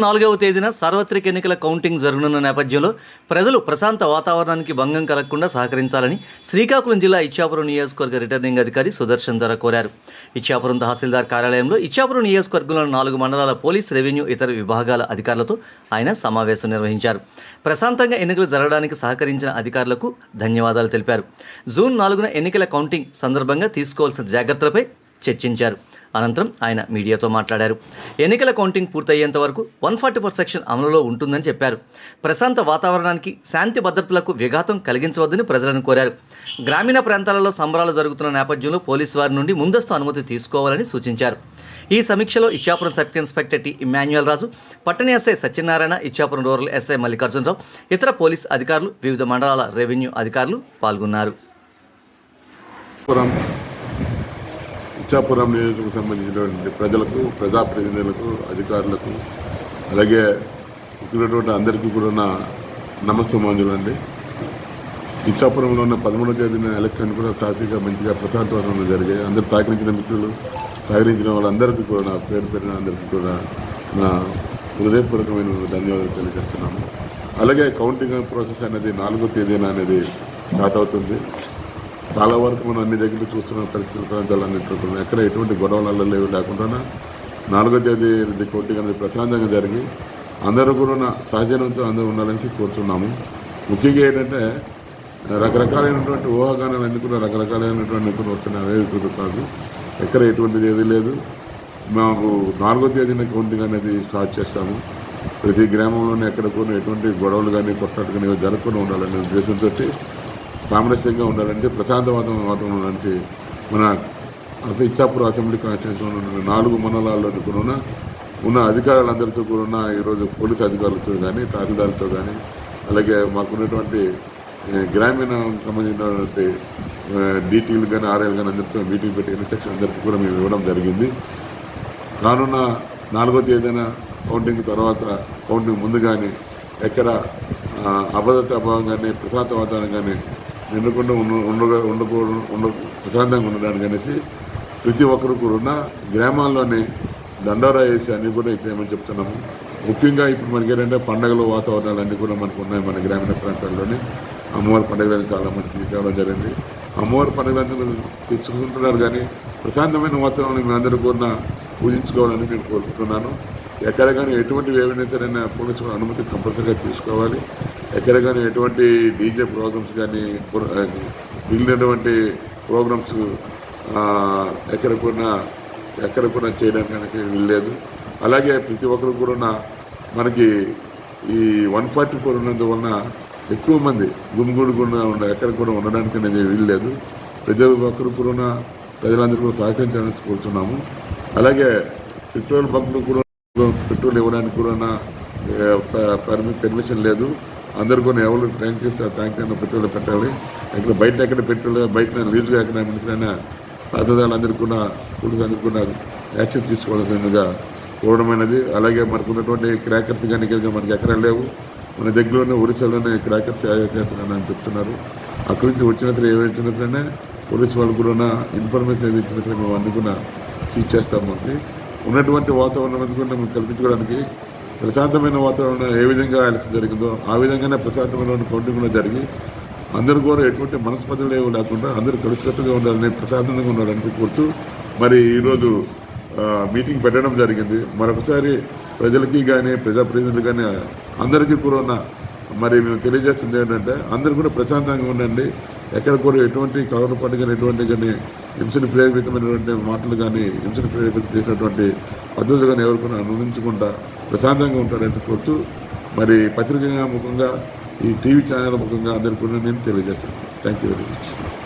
నాలుగవ తేదీన సార్వత్రిక ఎన్నికల కౌంటింగ్ జరగనున్న నేపథ్యంలో ప్రజలు ప్రశాంత వాతావరణానికి భంగం కలగకుండా సహకరించాలని శ్రీకాకుళం జిల్లా ఇచ్చాపురం నియోజకవర్గ రిటర్నింగ్ అధికారి సుదర్శన్ ద్వారా కోరారు. ఇచ్చాపురం తహసీల్దార్ కార్యాలయంలో ఇచ్చాపురం నియోజకవర్గంలోని నాలుగు మండలాల పోలీస్ రెవెన్యూ ఇతర విభాగాల అధికారులతో ఆయన సమావేశం నిర్వహించారు. ప్రశాంతంగా ఎన్నికలు జరగడానికి సహకరించిన అధికారులకు ధన్యవాదాలు తెలిపారు. జూన్ నాలుగున ఎన్నికల కౌంటింగ్ సందర్భంగా తీసుకోవాల్సిన జాగ్రత్తలపై చర్చించారు. అనంతరం ఆయన మీడియాతో మాట్లాడారు. ఎన్నికల కౌంటింగ్ పూర్తయ్యేంత వరకు వన్ ఫార్టీ ఫోర్ సెక్షన్ అమలులో ఉంటుందని చెప్పారు. ప్రశాంత వాతావరణానికి శాంతి భద్రతలకు విఘాతం కలిగించవద్దని ప్రజలను కోరారు. గ్రామీణ ప్రాంతాలలో సంబరాలు జరుగుతున్న నేపథ్యంలో పోలీసు వారి నుండి ముందస్తు అనుమతి తీసుకోవాలని సూచించారు. ఈ సమీక్షలో Ichchapuram circle inspector T Emmanuel Raju పట్టణ SI Satyanarayana Ichchapuram rural SI Mallikarjuna Rao ఇతర పోలీస్ అధికారులు వివిధ మండలాల రెవెన్యూ అధికారులు పాల్గొన్నారు. ఇచ్చాపురం నియోజకవర్గం సంబంధించినటువంటి ప్రజలకు ప్రజాప్రతినిధులకు అధికారులకు అలాగే ఇక్కడ అందరికీ కూడా నా నమస్సమాంజులు అండి. ఇచ్చాపురంలో ఉన్న పదమూడవ తేదీన ఎలక్షన్ కూడా సాఫీగా మంచిగా ప్రశాంతవంతంగా జరిగాయి. అందరు సహకరించిన మిత్రులు సహకరించిన వాళ్ళందరికీ కూడా నా పేరు పేరున అందరికీ కూడా నా హృదయపూర్వకమైన ధన్యవాదాలు తెలియజేస్తున్నాము అలాగే కౌంటింగ్ ప్రాసెస్ అనేది నాలుగో తేదీన అనేది స్టార్ట్ అవుతుంది. చాలా వరకు మనం అన్ని దగ్గర చూస్తున్న పరిస్థితులు ప్రాంతాలన్నింటిలో కూడా ఎక్కడ ఎటువంటి గొడవలు లేవు లేకుండా నాలుగో తేదీ ఇది కౌంటింగ్ అనేది ప్రశాంతంగా జరిగి అందరూ కూడా సహజనంతో అందరూ ఉండాలని కోరుతున్నాము. ముఖ్యంగా ఏంటంటే రకరకాలైనటువంటి ఊహాగానాలు అన్ని కూడా రకరకాలైనటువంటి కూడా వస్తున్నాయి. అవేవి కాదు. ఎక్కడ ఎటువంటిది ఏది లేదు. మాకు నాలుగో తేదీన కౌంటింగ్ అనేది స్టార్ట్ చేస్తాము. ప్రతి గ్రామంలోనే ఎక్కడ కూడా ఎటువంటి గొడవలు కానీ కొట్లాట కానీ జరగకుండా ఉండాలనే ఉద్దేశంతో సామరస్యంగా ఉండాలంటే ప్రశాంత వాతావరణం నుంచి ఉండాలంటే మన ఇచ్చాపూర్ అసెంబ్లీ కాన్స్టిట్యూన్సీలో ఉన్న నాలుగు మండలాల్లో కూడా ఉన్న అధికారులందరితో కూడా ఈరోజు పోలీస్ అధికారులతో కానీ తహసీల్దార్లతో కానీ అలాగే మాకున్నటువంటి గ్రామీణ సంబంధించినటువంటి డీటీలు కానీ ఆర్ఐలు కానీ అందరితో మీటింగ్ పెట్టి సెక్షన్ అందరికీ కూడా మేము ఇవ్వడం జరిగింది. రానున్న నాలుగో తేదీన కౌంటింగ్ తర్వాత కౌంటింగ్ ముందు కానీ ఎక్కడ అభద్రత అభావం కానీ ప్రశాంత వాతావరణం కానీ నిండకుండా ఉండ ఉండగా ఉండకూడదు ఉండ ప్రశాంతంగా ఉండడానికి అనేసి ప్రతి ఒక్కరు కూడా గ్రామాల్లోనే దండోరా వేసి అన్నీ కూడా ఇచ్చేయమని చెప్తున్నాము. ముఖ్యంగా ఇప్పుడు మనకి ఏంటంటే పండగలు వాతావరణాలు అన్నీ కూడా మనకు ఉన్నాయి మన గ్రామీణ ప్రాంతాల్లోనే. అమ్మవారి పండుగలు చాలా మంది తీసుకోవడం జరిగింది. అమ్మవారి పండుగలందరూ తెచ్చుకుంటున్నారు కానీ ప్రశాంతమైన వాతావరణం మీ అందరూ కూడా పూజించుకోవాలని నేను కోరుకుంటున్నాను. ఎక్కడ కానీ ఎటువంటి వేవనైతేనైనా పోలీసు అనుమతి కంపల్సరీగా తీసుకోవాలి. ఎక్కడ కానీ ఎటువంటి డీజే ప్రోగ్రామ్స్ కానీ మిగిలినటువంటి ప్రోగ్రామ్స్ ఎక్కడ కూడా ఎక్కడ కూడా చేయడానికి కనుక వీల్లేదు అలాగే ప్రతి ఒక్కరు కూడా మనకి ఈ వన్ ఫార్టీ ఫోర్ ఉన్నందువలన ఎక్కువ మంది గుమిగూడుకుండా ఉండ ఎక్కడ కూడా ఉండడానికి అనేది వీల్లేదు ప్రతి ఒక్కరు కూడా ప్రజలందరూ కూడా సహకరించాలని కోరుతున్నాము అలాగే పెట్రోల్ బంకులు కూడా పెట్రోల్ ఇవ్వడానికి కూడా పర్మిషన్ లేదు. అందరు కూడా ఎవరు ట్యాంక్ ఇస్తే ఆ ట్యాంక్ అయినా పెట్రోల్ పెట్టాలి. ఇక్కడ బయట ఎక్కడ పెట్రోల్ బయట లీజుగా ఎక్కడ మనుషులైనా పాతదారులందరూ కూడా పోలీసు అందరూ కూడా యాక్షన్ తీసుకోవాల్సిందిగా కోరడమైనది. అలాగే మనకు ఉన్నటువంటి క్రాకర్స్ కానీ మనకి ఎక్కడ లేవు. మన దగ్గరలోనే ఒరిస్సాలోనే క్రాకర్స్ తయారు చేస్తున్నారని చెప్తున్నారు. అక్కడి నుంచి వచ్చినట్లు ఏమైనా పోలీసు వాళ్ళు కూడా ఇన్ఫర్మేషన్ ఏది ఇచ్చినట్లు మేము అన్ని సీజ్ చేస్తాము మనకి ఉన్నటువంటి వాతావరణం ఎందుకంటే కూడా మేము కల్పించుకోవడానికి ప్రశాంతమైన వాతావరణం ఏ విధంగా ఎలక్షన్ జరిగిందో ఆ విధంగానే ప్రశాంతమైన కౌంటింగ్ కూడా జరిగి అందరూ కూడా ఎటువంటి మనస్పతులు ఏమి లేకుండా అందరూ కలిసికట్టుగా ఉండాలని ప్రశాంతంగా ఉండాలని కోరుతూ మరి ఈరోజు మీటింగ్ పెట్టడం జరిగింది. మరొకసారి ప్రజలకి కానీ ప్రజాప్రతినిధులు కానీ అందరికీ కూడా ఉన్న మరి మేము తెలియజేస్తుంది ఏంటంటే అందరూ కూడా ప్రశాంతంగా ఉండండి. ఎక్కడ కూడా ఎటువంటి కలవరపాటు కానీ ఎటువంటి కానీ హింసను ప్రేరేపితమైనటువంటి మాటలు కానీ హింసను ప్రేరేపిత చేసినటువంటి పద్ధతులు కానీ ఎవరికైనా కూడా అనుభవించకుండా ప్రశాంతంగా ఉంటారని కోరుతూ మరి పత్రికగా ముఖంగా ఈ టీవీ ఛానల్ ముఖంగా అందరికీ నేను తెలియజేస్తాను థ్యాంక్ యూ వెరీ మచ్